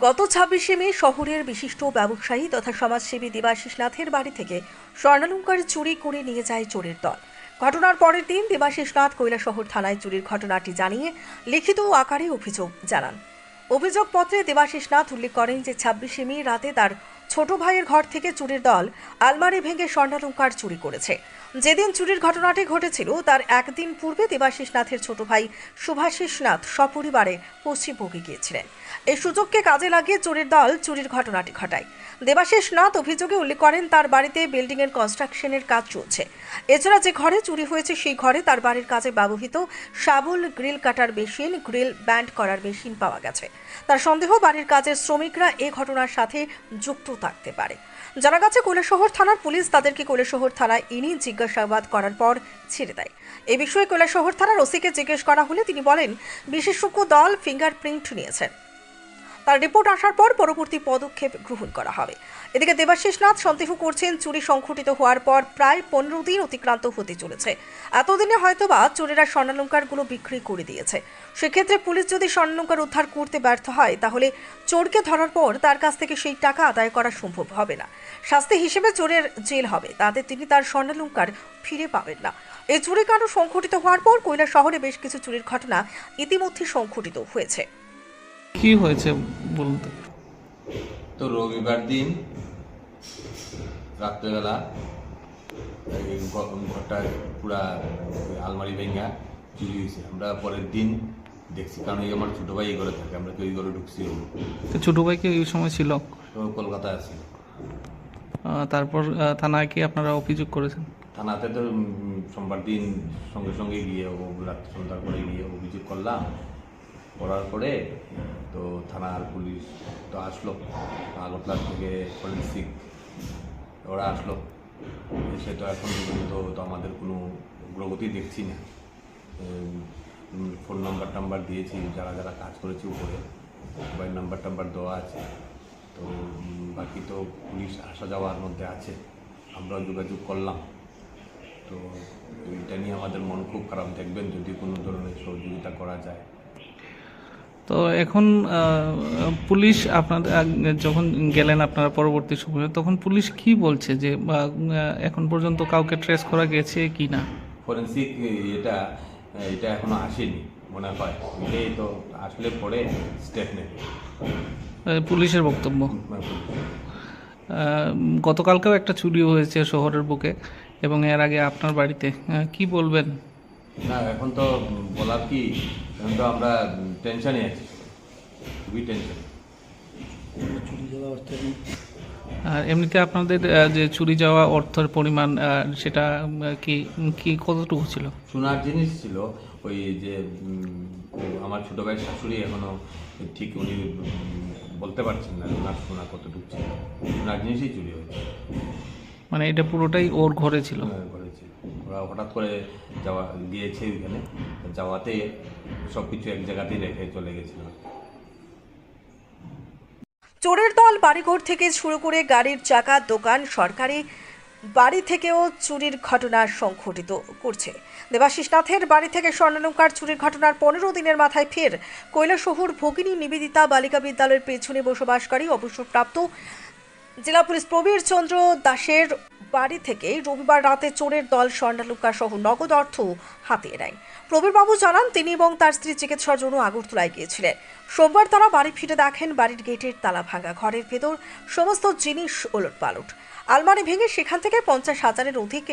গত ছাব্বিশে মে শহরের বিশিষ্ট ব্যবসায়ী তথা সমাজসেবী দেবাশিস নাথের বাড়ি থেকে স্বর্ণালঙ্কার চুরি করে নিয়ে যায় চোরের দল। ঘটনার পরের দিন দেবাশিস নাথ কৈলাসহর থানায় চুরির ঘটনাটি জানিয়ে লিখিত আকারে অভিযোগ জানান। অভিযোগপত্রে দেবাশিস নাথ উল্লেখ করেন যে ছাব্বিশে মে রাতে তার ছোট ভাইয়ের ঘর থেকে চুরির দল আলমারি ভেঙে স্বর্ণালঙ্কার চুরি করেছে। যেদিন চুরির ঘটনাটি ঘটেছিল, তার একদিন পূর্বে দেবাশিস নাথের ছোট ভাই শুভাশিস নাথ সপরিবারে পশ্চিমবঙ্গে গিয়েছিলেন। এই সুযোগকে কাজে লাগিয়ে চুরির দল চুরির ঘটনাটি ঘটায়। দেবাশিস নাথ অভিযোগে উল্লেখ করেন, তার বাড়িতে বিল্ডিংয়ের কনস্ট্রাকশনের কাজ চলছে। এছাড়া যে ঘরে চুরি হয়েছে, সেই ঘরে তার বাড়ির কাজে ব্যবহৃত শাবল, grill cutter machine, grill band করার মেশিন পাওয়া গেছে। তার সন্দেহ, বাড়ির কাজের শ্রমিকরা এ ঘটনার সাথে যুক্ত থাকতে পারে। জানা গেছে, কৈলাসহর থানার পুলিশ তাদেরকে কৈলাসহর থানায় এনে জিজ্ঞাসাবাদ করার পর ছেড়ে দেয়। এ বিষয়ে কৈলাসহর থানার ওসিকে জিজ্ঞেস করা হলে তিনি বলেন, বিশেষজ্ঞ দল ফিঙ্গারপ্রিন্ট নিয়েছেন তার রিপোর্ট আসার পর পরবর্তী পদক্ষেপ গ্রহণ করা হবে। এদিকে দেবাশিস নাথ সন্দেহ করছেন, চুরি সংঘটিত হওয়ার পর প্রায় পনেরো দিন অতিক্রান্ত হতে চলেছে। এতদিনে হয়তোবা চোরেরা স্বর্ণালঙ্কারগুলো বিক্রি করে দিয়েছে। সেক্ষেত্রে পুলিশ যদি স্বর্ণালঙ্কার উদ্ধার করতে ব্যর্থ হয় তাহলে চোরকে ধরার পর তার কাছ থেকে সেই টাকা আদায় করা সম্ভব হবে না। শাস্তি হিসেবে চোরের জেল হবে তাতে তিনি তার স্বর্ণালঙ্কার ফিরে পাবেন না। এই চুরি কাণ্ড সংঘটিত হওয়ার পর কৈলা শহরে বেশ কিছু চুরির ঘটনা ইতিমধ্যে সংঘটিত হয়েছে। কি হয়েছে বলতে তো? রবিবার দিন রাত্রেবেলা ঘরটা পুরা আলমারি ভেঙ্গা চুরি হয়েছে। আমরা পরের দিন দেখছি। কারণ এই আমার ছোটো ভাই এই ঘরে থাকে আমরা কেউ এই ঘরে ঢুকছি তো ছোট ভাই কি ওই সময় ছিল? কলকাতায় আছি। তারপর থানায় কি আপনারা অভিযোগ করেছেন? থানাতে তো সোমবার দিন সঙ্গে সঙ্গে গিয়ে ও রাত্রে সন্ধ্যার পরে গিয়ে অভিযোগ করলাম। করার পরে তো থানার পুলিশ তো আসলো। আগরতলা থেকে ফরেন্সিক ওরা আসলো। এসে তো এখন পর্যন্ত তো আমাদের কোনো অগ্রগতি দেখছি না। ফোন নাম্বার টাম্বার দিয়েছি যারা যারা কাজ করেছে উপরে মোবাইল নাম্বার টাম্বার দেওয়া আছে। তো বাকি তো পুলিশ আসা যাওয়ার মধ্যে আছে আমরাও যোগাযোগ করলাম। তো এটা নিয়ে আমাদের মন খুব খারাপ। দেখবেন যদি কোনো ধরনের সহযোগিতা করা যায়। তো এখন পুলিশ আপনাদের আগ- যখন গেলেন আপনারা পরবর্তী সময়ে তখন পুলিশ কি বলছে যে এখন পর্যন্ত কাউকে ট্রেস করা গেছে কি না? ফরেন্সিক এটা এটা এখনও আসেনি মনে হয়। এটাই তো আসলে পরে স্টেপ নেবে। পুলিশের বক্তব্য। গতকালকেও একটা চুরি হয়েছে শহরের বুকে এবং এর আগে আপনার বাড়িতে কি বলবেন? না এখন তো বলার কি এখন তো আমরা টেনশনে আছি। খুবই টেনশন আর এমনিতে আপনাদের যে চুরি যাওয়া অর্থের পরিমাণ সেটা কি কি কতটুকু ছিল? সোনার জিনিস ছিল ওই যে আমার ছোট ভাইয়ের শাশুড়ি এখনও ঠিক উনি বলতে পারছেন না ওনার সোনা কতটুকু ছিল। সোনার জিনিসই চুরি হয়েছে। মানে এটা পুরোটাই ওর ঘরে ছিল? ঘরে ছিল। ওরা হঠাৎ করে যাওয়া গিয়েছে ওইখানে যাওয়াতে সব কিছু এক জায়গাতেই রেখে চলে গেছিল। চোরের দল বাড়িঘর থেকে শুরু করে গাড়ির চাকা, দোকান, সরকারি বাড়ি থেকেও চুরির ঘটনা সংঘটিত করছে। দেবাশিস নাথের বাড়ি থেকে স্বর্ণালঙ্কার চুরির ঘটনার পনেরো দিনের মাথায় ফের কৈলাসহর ভগিনী নিবেদিতা বালিকা বিদ্যালয়ের পেছনে বসবাসকারী অবসরপ্রাপ্ত জেলা পুলিশ প্রবীর চন্দ্র দাসের বাড়ি থেকে রবিবার রাতে চোরের দল স্বর্ণালুকা সহ নগদ অর্থ হাতিয়ে নেয়। প্রবীরবাবু জানান, তিনি এবং তার স্ত্রী চিকিৎসার জন্য আগরতলায় গিয়েছিলেন। সোমবার তারা বাড়ি ফিরে দেখেন, বাড়ির গেটের তালা ভাঙা, ঘরের ভেতর সমস্ত জিনিস ওলট পালট আলমারি ভেঙে সেখান থেকে পঞ্চাশ হাজারের অধিক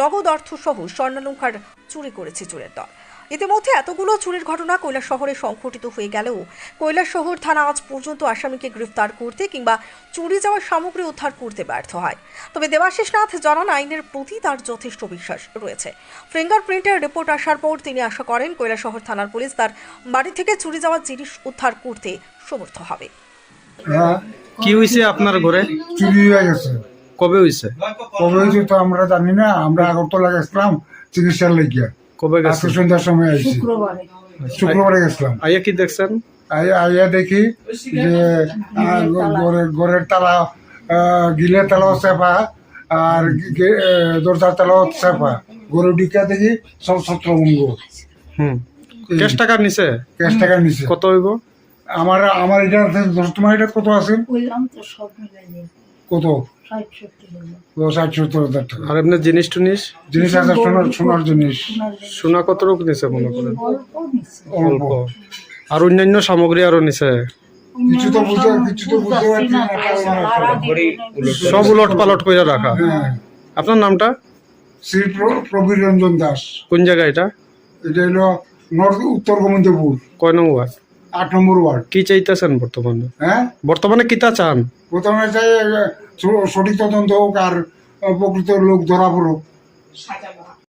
নগদ অর্থ সহ স্বর্ণালঙ্কার চুরি করেছে চোরের দল। ইতিমধ্যে এতগুলো চুরির ঘটনা কৈলাস শহরে সংঘটিত হয়ে গেলেও কৈলাস শহর থানা আজ পর্যন্ত আসামিকে গ্রেফতার করতে কিংবা চুরি যাওয়ার সামগ্রী উদ্ধার করতে ব্যর্থ হয়। তবে দেবাশিস নাথ জানান আইনের প্রতি তার যথেষ্ট বিশ্বাস রয়েছে। ফিঙ্গারপ্রিন্টের রিপোর্ট আসার পর তিনি আশা করেন কৈলাস শহর থানার পুলিশ তার বাড়ি থেকে চুরি যাওয়া জিনিস উদ্ধার করতে সমর্থ হবে। হ্যাঁ। কি হয়েছে আপনার ঘরে? চুরি হয়ে গেছে। কবে হয়েছে কবে হয়েছে তো আমরা জানি না। আমরা আগরতলা গেছিলাম চিকিৎসার লেগিয়া। কবে আজকে গেছে সন্ধ্যার সময় আইছি। শুক্রবারে। গেছিলাম। আইয়া কি দেখছেন? আই- আইয়া দেখি যে ঘরের তালা গিলের তালাও চেপা আর দরজার তালাও চেপা। গরু ডিকা দেখি সব ছত্রভঙ্গ। হুম। ক্যাশ টাকা নিছে ক্যাশ টাকা নিছে কত হইব? আমার আমার এটা দশ তোমার এটা কত আছে? কত? ষাট সত্তর হাজার টাকা। আর এমনি জিনিস টুনিস? জিনিস আছে সোনার সোনার জিনিস। সোনা কত রোগ নিছে মনে করেন? অল্প। আর অন্যান্য সামগ্রী আরও নিছে? কিছু তো বুঝতে- কিছু তো বুঝতে পারছি না, ভাড়া দিবেন। সব উলট পালট করে রাখা। হ্যাঁ। আপনার নামটা? শ্রী প্র- প্রবীর রঞ্জন দাস। কোন জায়গা এটা? এটা হলো নর্থ উত্তর গোবিন্দপুর। কয় নং ওয়ার্ড আট নম্বর ওয়ার্ড। কি চাইতেছেন বর্তমানে? হ্যাঁ? বর্তমানে কিতা চান? বর্তমানে চাই সঠিক তদন্ত হোক আর প্রকৃত লোক ধরা পড়ুক।